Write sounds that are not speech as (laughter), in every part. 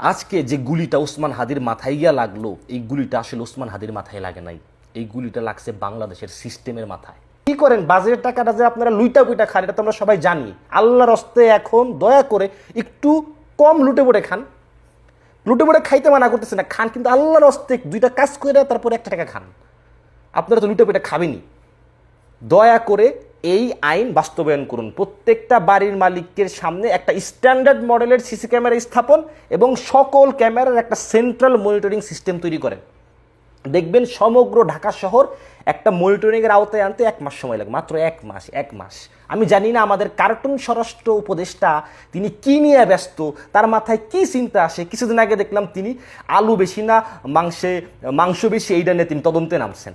আজকে যে গুলিটা ওসমান হাদির মাথায় গিয়া লাগল, এই গুলিটা আসলে ওসমান হাদির মাথায় লাগে নাই। এই গুলিটা লাগছে বাংলাদেশের সিস্টেমের মাথায়। কি করেন? বাজেটের টাকাটা যে আপনারা লুইটা পুইটা খান, এটা তো আমরা সবাই জানি। আল্লাহর হস্তে এখন দয়া করে একটু কম লুটে পড়ে খান। লুটে পড়ে খাইতে মানা করতেছে না, খান, কিন্তু আল্লাহর হস্তে দুইটা কাজ করে তারপরে একটা টাকা খান। আপনারা তো লুটে পুইটা খাবেনই। দয়া করে এই আইন বাস্তবায়ন করুন। প্রত্যেকটা বাড়ির মালিকের সামনে একটা স্ট্যান্ডার্ড মডেলের সিসি ক্যামেরা স্থাপন এবং সকল ক্যামেরার একটা সেন্ট্রাল মনিটরিং সিস্টেম তৈরি করেন। দেখবেন সমগ্র ঢাকা শহর একটা মনিটরিংয়ের আওতায় আনতে এক মাস সময় লাগে, মাত্র এক মাস এক মাস। আমি জানি না আমাদের কার্টুন স্বরাষ্ট্র উপদেষ্টা তিনি কি নিয়ে ব্যস্ত, তার মাথায় কি চিন্তা আসে? কিছুদিন আগে দেখলাম তিনি আলু বেশি না, মাংসে, মাংস বেশি, এইটা নিয়ে তিনি তদন্তে নামছেন।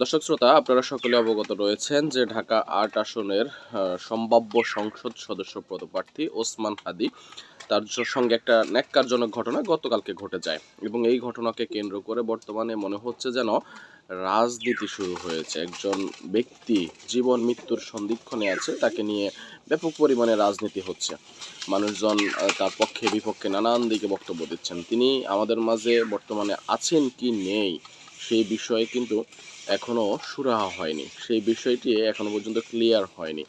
দর্শক শ্রোতা, আপনারা সকলে অবগত রয়েছেন যে ঢাকা আট আসনের সম্ভাব্য সংসদ সদস্য পদপ্রার্থী ওসমান হাদি, তার সঙ্গে একটা ন্যাক্কারজনক ঘটনা গতকালকে ঘটে যায় এবং এই ঘটনাকে কেন্দ্র করে বর্তমানে মনে হচ্ছে যেন রাজনীতি শুরু হয়েছে। একজন ব্যক্তি জীবন মৃত্যুর সন্ধিক্ষণে আছে, তাকে নিয়ে ব্যাপক পরিমাণে রাজনীতি হচ্ছে। মানুষজন তার পক্ষে বিপক্ষে নানান দিকে বক্তব্য দিচ্ছেন। তিনি আমাদের মাঝে বর্তমানে আছেন কি নেই সেই বিষয়ে কিন্তু এখনও সুরাহা হয়নি। সেই বিষয়টি এখনও পর্যন্ত ক্লিয়ার হয়নি।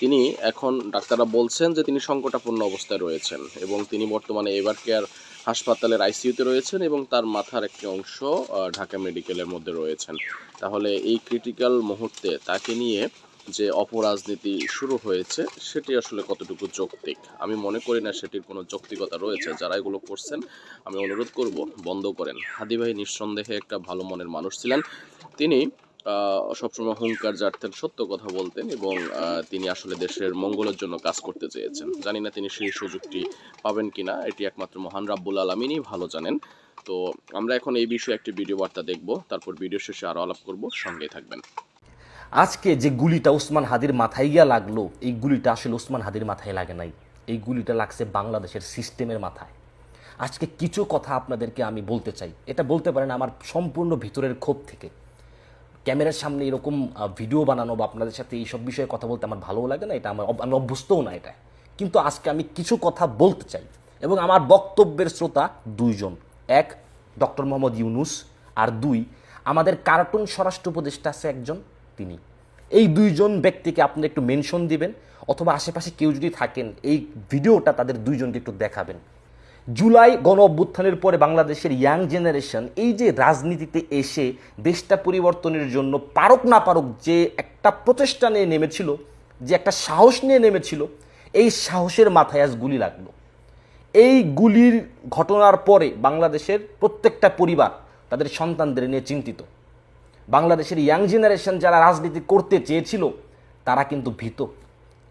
তিনি এখন ডাক্তাররা বলছেন যে তিনি সংকটাপন্ন অবস্থায় রয়েছেন এবং তিনি বর্তমানে এবার কেয়ার হাসপাতালের আইসিইউতে রয়েছেন এবং তার মাথার একটি অংশ ঢাকা মেডিকেলের মধ্যে রয়েছেন। তাহলে এই ক্রিটিক্যাল মুহূর্তে তাকে নিয়ে যে অপরাজনীতি শুরু হয়েছে, সেটি আসলে কতটুকু যৌক্তিক? আমি মনে করি না সেটির কোনো যৌক্তিকতা রয়েছে। যারা এগুলো করছেন, আমি অনুরোধ করব, বন্ধ করেন। হাদি ভাই নিঃসন্দেহে একটা ভালো মনের মানুষ ছিলেন। তিনি সবসময় হুঙ্কার জারতেন, সত্য কথা বলতেন এবং তিনি আসলে দেশের মঙ্গলের জন্য কাজ করতে চেয়েছেন। জানি না তিনি সেই সুযোগটি পাবেন কিনা, এটি একমাত্র মহান রাব্বুল আলমিনই ভালো জানেন। তো আমরা এখন এই বিষয়ে একটি ভিডিও বার্তা দেখব, তারপর ভিডিও শেষে আরও আলাপ করব, সঙ্গেই থাকবেন। আজকে যে গুলিটা ওসমান হাদির মাথায় গিয়া লাগল, এই গুলিটা আসলে ওসমান হাদির মাথায় লাগে নাই। এই গুলিটা লাগছে বাংলাদেশের সিস্টেমের মাথায়। আজকে কিছু কথা আপনাদেরকে আমি বলতে চাই। এটা বলতে পারেন আমার সম্পূর্ণ ভিতরের ক্ষোভ থেকে। ক্যামেরার সামনে এরকম ভিডিও বানানো বা আপনাদের সাথে এইসব বিষয়ে কথা বলতে আমার ভালোও লাগে না, এটা আমার আমি অভ্যস্তও না এটা। কিন্তু আজকে আমি কিছু কথা বলতে চাই এবং আমার বক্তব্যের শ্রোতা দুইজন। এক, ডক্টর মোহাম্মদ ইউনুস আর দুই, আমাদের কার্টুন স্বরাষ্ট্র উপদেষ্টা আছে একজন, তিনি। এই দুইজন ব্যক্তিকে আপনি একটু মেনশন দিবেন, অথবা আশেপাশে কেউ যদি থাকেন, এই ভিডিওটা তাদের দুইজনকে একটু দেখাবেন। জুলাই গণ অভ্যুত্থানের পরে বাংলাদেশের ইয়াং জেনারেশন, এই যে রাজনীতিতে এসে দেশটা পরিবর্তনের জন্য পারক না পারক যে একটা প্রচেষ্টা নিয়ে নেমেছিল, যে একটা সাহস নিয়ে নেমেছিল, এই সাহসের মাথায় আজ গুলি লাগল। এই গুলির ঘটনার পরে বাংলাদেশের প্রত্যেকটা পরিবার তাদের সন্তানদের নিয়ে চিন্তিত। বাংলাদেশের ইয়াং জেনারেশন যারা রাজনীতি করতে চেয়েছিল, তারা কিন্তু ভীত।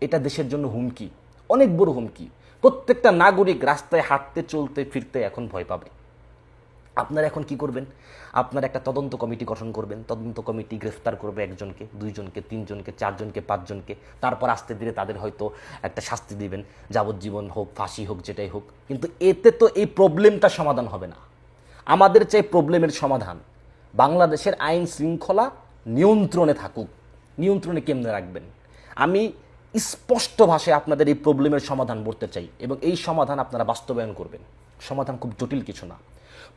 এটা দেশের জন্য হুমকি, অনেক বড় হুমকি। প্রত্যেকটা নাগরিক রাস্তায় হাঁটতে, চলতে, ফিরতে এখন ভয় পাবে। আপনারা এখন কি করবেন? আপনারা একটা তদন্ত কমিটি গঠন করবেন। তদন্ত কমিটি গ্রেফতার করবে একজনকে, দুইজনকে, তিনজনকে, চারজনকে, পাঁচজনকে। তারপর আস্তে ধীরে তাদের হয়তো একটা শাস্তি দিবেন। যাবজ্জীবন হোক, ফাঁসি হোক, যেটাই হোক। কিন্তু এতে তো এই প্রবলেমটা সমাধান হবে না। আমাদের চাই প্রবলেমের সমাধান। বাংলাদেশের আইন শৃঙ্খলা নিয়ন্ত্রণে থাকুক। নিয়ন্ত্রণে কেমনে রাখবেন? আমি স্পষ্ট ভাষায় আপনাদের এই প্রবলেমের সমাধান বলতে চাই এবং এই সমাধান আপনারা বাস্তবায়ন করবেন। সমাধান খুব জটিল কিছু না।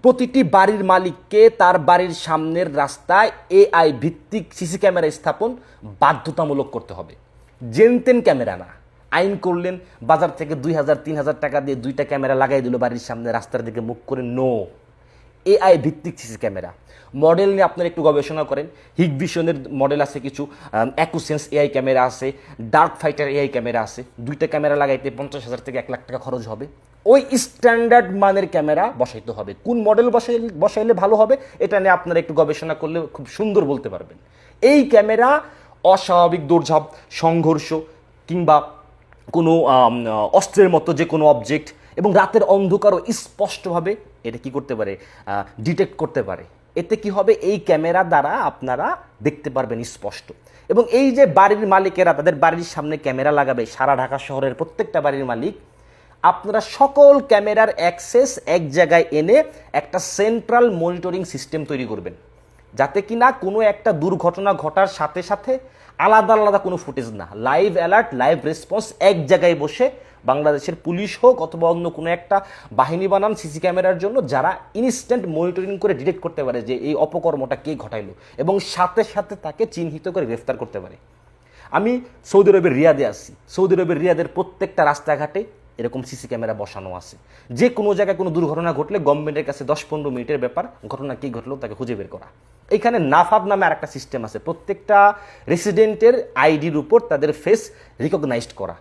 প্রতিটি বাড়ির মালিককে তার বাড়ির সামনের রাস্তায় এআই ভিত্তিক সিসি ক্যামেরা স্থাপন বাধ্যতামূলক করতে হবে। জেনতেন ক্যামেরা না। আইন করলেন, বাজার থেকে দুই হাজার, তিন হাজার টাকা দিয়ে দুইটা ক্যামেরা লাগাই দিল বাড়ির সামনে, রাস্তার দিকে মুখ করে, নো। এআই ভিত্তিক সিসি ক্যামেরা। মডেল নিয়ে আপনারা একটু গবেষণা করেন। হিগ ভিশনের মডেল আছে কিছু অ্যাকুসেন্স এআই ক্যামেরা আছে, ডার্ক ফাইটার এআই ক্যামেরা আছে। দুইটা ক্যামেরা লাগাইতে পঞ্চাশ হাজার থেকে এক লাখ টাকা খরচ হবে। ওই স্ট্যান্ডার্ড মানের ক্যামেরা বসাইতে হবে। কোন মডেল বসাইলে বসাইলে ভালো হবে, এটা নিয়ে আপনারা একটু গবেষণা করলে খুব সুন্দর বলতে পারবেন। এই ক্যামেরা অস্বাভাবিক দৌড়ঝাঁপ সংঘর্ষ কিংবা কোনো অস্ত্রের মতো যে কোনো অবজেক্ট এবং রাতের অন্ধকারও স্পষ্টভাবে এটা কি করতে পারে ডিটেক্ট করতে পারে। এতে কি হবে? এই ক্যামেরা দ্বারা আপনারা দেখতে পারবেন স্পষ্ট। এবং এই যে বাড়ির মালিকেরা তাদের বাড়ির সামনে ক্যামেরা লাগাবে, সারা ঢাকা শহরের প্রত্যেকটা বাড়ির মালিক, আপনারা সকল ক্যামেরার অ্যাক্সেস এক জায়গায় এনে একটা সেন্ট্রাল মনিটরিং সিস্টেম তৈরি করবেন। যাতে কিনা কোনো একটা দুর্ঘটনা ঘটার সাথে সাথে আলাদা আলাদা কোনো ফুটেজ না। লাইভ অ্যালার্ট লাইভ রেসপন্স এক জায়গায় বসে বাংলাদেশের পুলিশ হোক অথবা অন্য কোনো একটা বাহিনী বানান সিসি ক্যামেরার জন্য, যারা ইনস্ট্যান্ট মনিটরিং করে ডিটেক্ট করতে পারে যে এই অপকর্মটা কে ঘটাইলো এবং সাথে সাথে তাকে চিহ্নিত করে গ্রেফতার করতে পারে। আমি সৌদি আরবের রিয়াদে আছি। সৌদি আরবের রিয়াদের প্রত্যেকটা রাস্তাঘাটে এরকম সিসি ক্যামেরা বসানো আছে। যে কোনো জায়গায় কোনো দুর্ঘটনা ঘটলে গভর্নমেন্টের কাছে দশ পনেরো মিনিটের ব্যাপার, ঘটনা কী ঘটলো তাকে খুঁজে বের করা। এখানে নাফাব নামে আরেকটা সিস্টেম আছে, প্রত্যেকটা রেসিডেন্টের আইডির উপর তাদের ফেস রিকগনাইজড করা।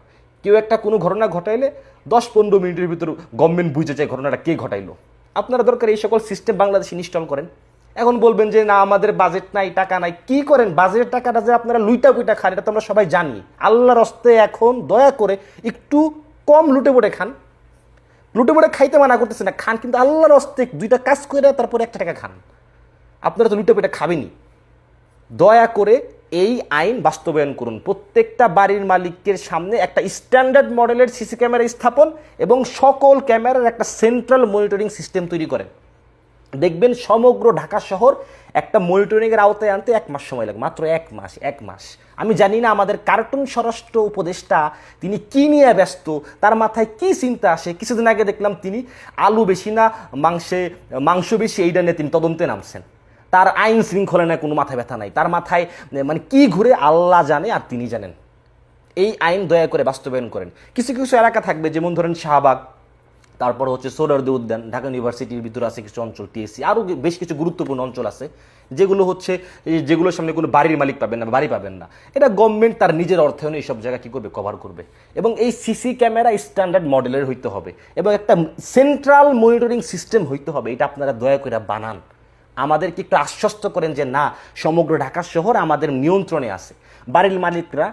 কেউ একটা কোনো ঘটনা ঘটাইলে দশ পনেরো মিনিটের ভিতর গভর্নমেন্ট বুঝে যায় ঘটনাটা কে ঘটাইলো। আপনারা দরকার এই সকল সিস্টেম বাংলাদেশে ইনস্টল করেন। এখন বলবেন যে, না, আমাদের বাজেট নাই, টাকা নাই। কি করেন? বাজেটের টাকাটা যে আপনারা লুইটা কুইটা খান, এটা তো আমরা সবাই জানি। আল্লাহর হস্তে এখন দয়া করে একটু কম লুটে পড়ে খান। লুটে পড়ে খাইতে মানা করতেছে না, খান কিন্তু আল্লাহর হস্তে দুইটা কাজ করে তারপরে একটা টাকা খান। আপনারা তো লুটে পেটে খাবেনই। দয়া করে এই আইন বাস্তবায়ন করুন। প্রত্যেকটা বাড়ির মালিকের সামনে একটা স্ট্যান্ডার্ড মডেলের সিসি ক্যামেরা স্থাপন এবং সকল ক্যামেরার একটা সেন্ট্রাল মনিটরিং সিস্টেম তৈরি করেন। দেখবেন সমগ্র ঢাকা শহর একটা মনিটরিংয়ের আওতায় আনতে এক মাস সময় লাগে, মাত্র এক মাস এক মাস। আমি জানি না আমাদের কার্টুন স্বরাষ্ট্র উপদেষ্টা তিনি কি নিয়ে ব্যস্ত, তার মাথায় কি চিন্তা আসে? কিছুদিন আগে দেখলাম তিনি আলু বেশি না, মাংসে, মাংস বেশি এইটা নিয়ে তিনি তদন্তে নামছেন। তার আইন শৃঙ্খলা নিয়ে কোনো মাথায় ব্যথা নাই। তার মাথায় মানে কি ঘুরে আল্লাহ জানে আর তিনি জানেন। এই আইন দয়া করে বাস্তবায়ন করেন। কিছু কিছু এলাকা থাকবে, যেমন ধরেন শাহবাগ। তারপর হচ্ছে সোলারদি উদ্যান, ঢাকা ইউনিভার্সিটির ভিতরে আছে কিছু অঞ্চল, টিএসসি আরও বেশ কিছু গুরুত্বপূর্ণ অঞ্চল আছে, যেগুলো হচ্ছে যেগুলোর সামনে কোনো বাড়ির মালিক পাবেন না, বাড়ি পাবেন না। এটা গভর্নমেন্ট তার নিজের অর্থায়নে এইসব জায়গা কী করবে? কভার করবে। এবং এই সিসি ক্যামেরা স্ট্যান্ডার্ড মডেলের হইতে হবে। এবং একটা সেন্ট্রাল মনিটরিং সিস্টেম হইতে হবে। এটা আপনারা দয়া করে বানান। আমাদেরকে একটু আশ্বস্ত করেন যে না, সমগ্র ঢাকা শহর আমাদের নিয়ন্ত্রণে আছে। বাড়ির মালিকরা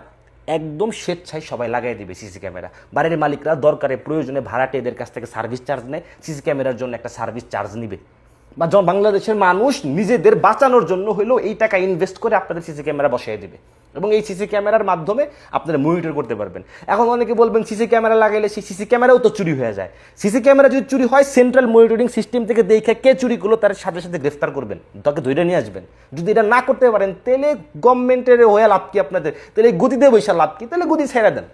একদম স্বেচ্ছায় সবাই লাগাই দেবে সিসি ক্যামেরা। বাড়ির মালিকরা দরকারে, প্রয়োজনে ভাড়াটে এদের কাছ থেকে সার্ভিস চার্জ নেয়, সিসি ক্যামেরার জন্য একটা সার্ভিস চার্জ নিবে। বা বাংলাদেশের মানুষ নিজেদের বাঁচানোর জন্য হলেও এই টাকা ইনভেস্ট করে আপনাদের সিসি ক্যামেরা বসিয়ে দিবে। এবং এই সিসি ক্যামেরার মাধ্যমে আপনারা মনিটর করতে পারবেন। এখন অনেকে বলবেন, সিসি ক্যামেরা লাগাইলে সেই সিসি ক্যামেরাও তো চুরি হয়ে যায়। সিসি ক্যামেরা যদি চুরি হয় সেন্ট্রাল মনিটরিং সিস্টেম থেকে দেখে কে চুরি করল, তার সাথে সাথে গ্রেফতার করবেন। তাকে ধরে নিয়ে আসবেন। যদি এটা না করতে পারেন, তাহলে গভর্নমেন্টের হয়ে লাভ কি আপনাদের? তাহলে গতিতে বৈশা লাভ কি? তাহলে গতি ছেড়ে দেন।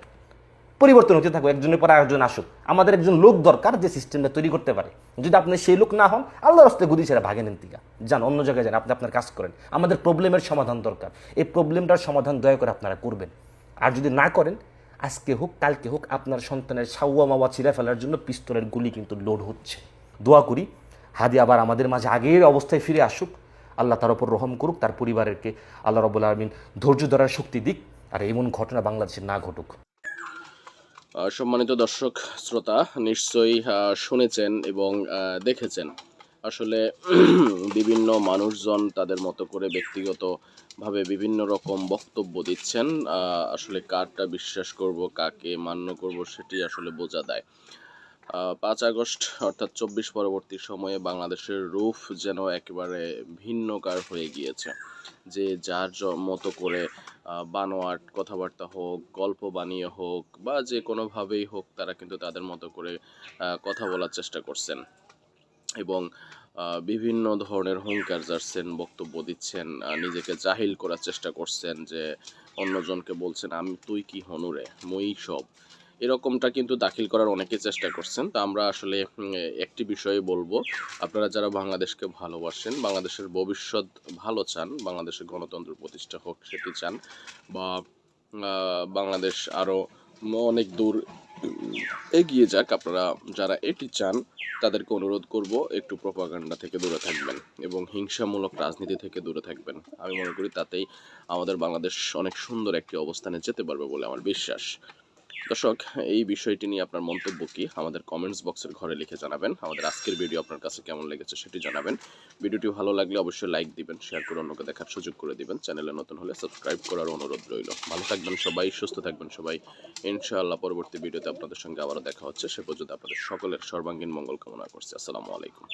পরিবর্তন হতে থাকবে একজনের পর আরেকজন আসুক। আমাদের একজন লোক দরকার যে সিস্টেমটা তৈরি করতে পারে। যদি আপনি সেই লোক না হন আল্লাহ রাস্তে গুদি ছেড়ে ভাগে নেন তিকা যান, অন্য জায়গায় যান, আপনি আপনার কাজ করেন। আমাদের প্রবলেমের সমাধান দরকার। এই প্রবলেমটার সমাধান দয়া করে আপনারা করবেন। আর যদি না করেন, আজকে হোক, কালকে হোক, আপনার সন্তানের সাউয়া মাওয়া ছিঁড়ে ফেলার জন্য পিস্তলের গুলি কিন্তু লোড হচ্ছে। দোয়া করি, হাদি আবার আমাদের মাঝে আগের অবস্থায় ফিরে আসুক। আল্লাহ তার ওপর রহম করুক, তার পরিবারেরকে আল্লাহ রবুল আলমিন ধৈর্য ধরার শক্তি দিক। আর এমন ঘটনা বাংলাদেশে না ঘটুক। সম্মানিত দর্শক, শ্রোতা নিশ্চয়ই শুনেছেন এবং দেখেছেন। আসলে (clears throat) বিভিন্ন মানুষজন তাদের মতো করে ব্যক্তিগতভাবে বিভিন্ন রকম বক্তব্য দিচ্ছেন। আসলে কারটা বিশ্বাস করব, কাকে মান্য করব সেটি আসলে বোঝা দেয় পাঁচ আগস্ট, অর্থাৎ চব্বিশ পরবর্তী সময়ে বাংলাদেশের রূপ যেন একেবারে ভিন্নকার হয়ে গিয়েছে। যে যার মতো করে বানোয়াট কথাবার্তা হোক, গল্প বানিয়ে হোক, বা যে কোনোভাবেই হোক, তারা কিন্তু তাদের মতো করে কথা বলার চেষ্টা করছেন। এবং বিভিন্ন ধরনের হুঙ্কার যাচ্ছেন বক্তব্য দিচ্ছেন নিজেকে জাহিল করার চেষ্টা করছেন যে, অন্যজনকে বলছেন, আমি, তুই কি হনুরে মই সব। এরকমটা কিন্তু দাখিল করার অনেকে চেষ্টা করছেন। তো আমরা আসলে একটি বিষয়ে বলব। আপনারা যারা বাংলাদেশকে ভালোবাসেন, বাংলাদেশের ভবিষ্যৎ ভালো চান, বাংলাদেশের গণতন্ত্র প্রতিষ্ঠা হোক সেটি চান, বা বাংলাদেশ আরও অনেক দূর এগিয়ে যাক, আপনারা যারা এটি চান, তাদেরকে অনুরোধ করব, একটু প্রপাগান্ডা থেকে দূরে থাকবেন এবং হিংসামূলক রাজনীতি থেকে দূরে থাকবেন। আমি মনে করি তাতেই আমাদের বাংলাদেশ অনেক সুন্দর একটি অবস্থানে যেতে পারবে বলে আমার বিশ্বাস। দর্শক, এই বিষয়টি নিয়ে আপনার মন্তব্য কি? আমাদের কমেন্টস বক্সের ঘরে লিখে জানাবেন। আমাদের আজকের ভিডিও আপনার কাছে কেমন লেগেছে সেটি জানাবেন। ভিডিওটি ভালো লাগলে অবশ্যই লাইক দিবেন শেয়ার করে অন্যকে দেখার সুযোগ করে দিবেন। চ্যানেলে নতুন হলে সাবস্ক্রাইব করার অনুরোধ রইল। ভালো থাকবেন সবাই, সুস্থ থাকবেন সবাই। ইনশাআল্লাহ পরবর্তী ভিডিওতে আপনাদের সঙ্গে আবারও দেখা হচ্ছে। সে পর্যন্ত আপনাদের সকলের সর্বাঙ্গীন মঙ্গল কামনা করছি। আসসালামু আলাইকুম।